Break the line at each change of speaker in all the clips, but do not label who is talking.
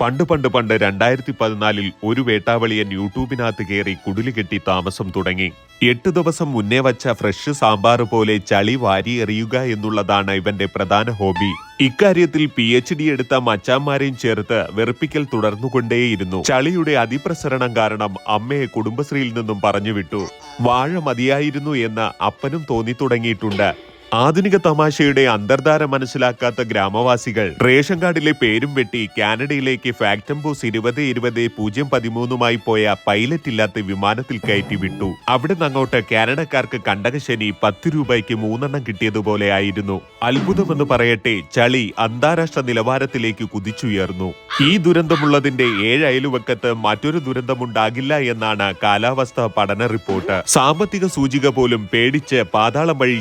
പണ്ട് പണ്ട് പണ്ട് രണ്ടായിരത്തി പതിനാലിൽ ഒരു വേട്ടാവളിയൻ യൂട്യൂബിനകത്ത് കയറി കുടിൽ കെട്ടി താമസം തുടങ്ങി. എട്ട് ദിവസം മുന്നേ വച്ച ഫ്രഷ് സാമ്പാർ പോലെ ചളി വാരി എറിയുക എന്നുള്ളതാണ് ഇവന്റെ പ്രധാന ഹോബി. ഇക്കാര്യത്തിൽ പി എച്ച് ഡി എടുത്ത മച്ചാന്മാരെയും ചേർത്ത് വെറുപ്പിക്കൽ തുടർന്നുകൊണ്ടേയിരുന്നു. ചളിയുടെ അതിപ്രസരണം കാരണം അമ്മയെ കുടുംബശ്രീയിൽ നിന്നും പറഞ്ഞുവിട്ടു. വാഴ മതിയായിരുന്നു എന്ന് അപ്പനും തോന്നി തുടങ്ങിയിട്ടുണ്ട് ആധുനിക തമാശയുടെ അന്തർധാര മനസ്സിലാക്കാത്ത ഗ്രാമവാസികൾ റേഷൻ കാർഡിലെ പേരും വെട്ടി കാനഡയിലേക്ക് ഫാക്ടംബോസ് ഇരുപത് ഇരുപത് പൂജ്യം പതിമൂന്നുമായി പോയ പൈലറ്റ് ഇല്ലാത്ത വിമാനത്തിൽ കയറ്റി വിട്ടു. അവിടെ നിന്നങ്ങോട്ട് കാനഡക്കാർക്ക് കണ്ടകശനി പത്ത് രൂപയ്ക്ക് മൂന്നെണ്ണം കിട്ടിയതുപോലെ ആയിരുന്നു അത്ഭുതമെന്ന് പറയട്ടെ ചളി അന്താരാഷ്ട്ര നിലവാരത്തിലേക്ക് കുതിച്ചുയർന്നു. ഈ ദുരന്തമുള്ളതിന്റെ ഏഴ് അയലുവക്കത്ത് മറ്റൊരു ദുരന്തമുണ്ടാകില്ല എന്നാണ് കാലാവസ്ഥാ പഠന റിപ്പോർട്ട്. സാമ്പത്തിക സൂചിക പോലും പേടിച്ച് പാതാളം വഴി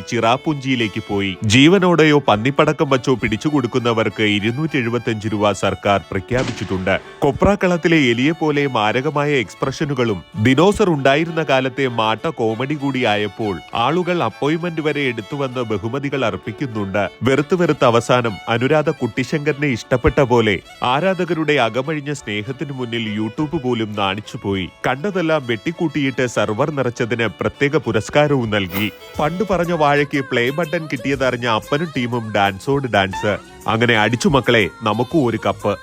ചിറാപ്പുഞ്ചിയിലേക്ക് പോയി. ജീവനോടെയോ പന്നിപ്പടക്കം വച്ചോ പിടിച്ചുകൊടുക്കുന്നവർക്ക് ഇരുന്നൂറ്റി എഴുപത്തിയഞ്ച് രൂപ സർക്കാർ പ്രഖ്യാപിച്ചിട്ടുണ്ട്. കൊപ്രാക്കളത്തിലെ എലിയെ പോലെ മാരകമായ എക്സ്പ്രഷനുകളും ദിനോസർ ഉണ്ടായിരുന്ന കാലത്തെ മാട്ട കോമഡി കൂടിയായപ്പോൾ ആളുകൾ അപ്പോയിന്റ്മെന്റ് വരെ എടുത്തുവന്ന് ബഹുമതികൾ അർപ്പിക്കുന്നുണ്ട്. വെറുത്തു വെറുത്ത് അവസാനം അനുരാധ കുട്ടിശങ്കറിനെ ഇഷ്ടപ്പെട്ട പോലെ ആരാധകരുടെ അകമഴിഞ്ഞ സ്നേഹത്തിനു മുന്നിൽ യൂട്യൂബ് പോലും നാണിച്ചുപോയി. കണ്ടതെല്ലാം വെട്ടിക്കൂട്ടിയിട്ട് സർവർ നിറച്ചതിന് പ്രത്യേക പുരസ്കാരവും നൽകി. പണ്ട് പറഞ്ഞ വാഴയ്ക്ക് പ്ലേ ബട്ടൺ കിട്ടിയതറിഞ്ഞ അപ്പനും ടീമും ഡാൻസോട് ഡാൻസ്. അങ്ങനെ അടിച്ചു മക്കളെ നമുക്കും ഒരു കപ്പ്.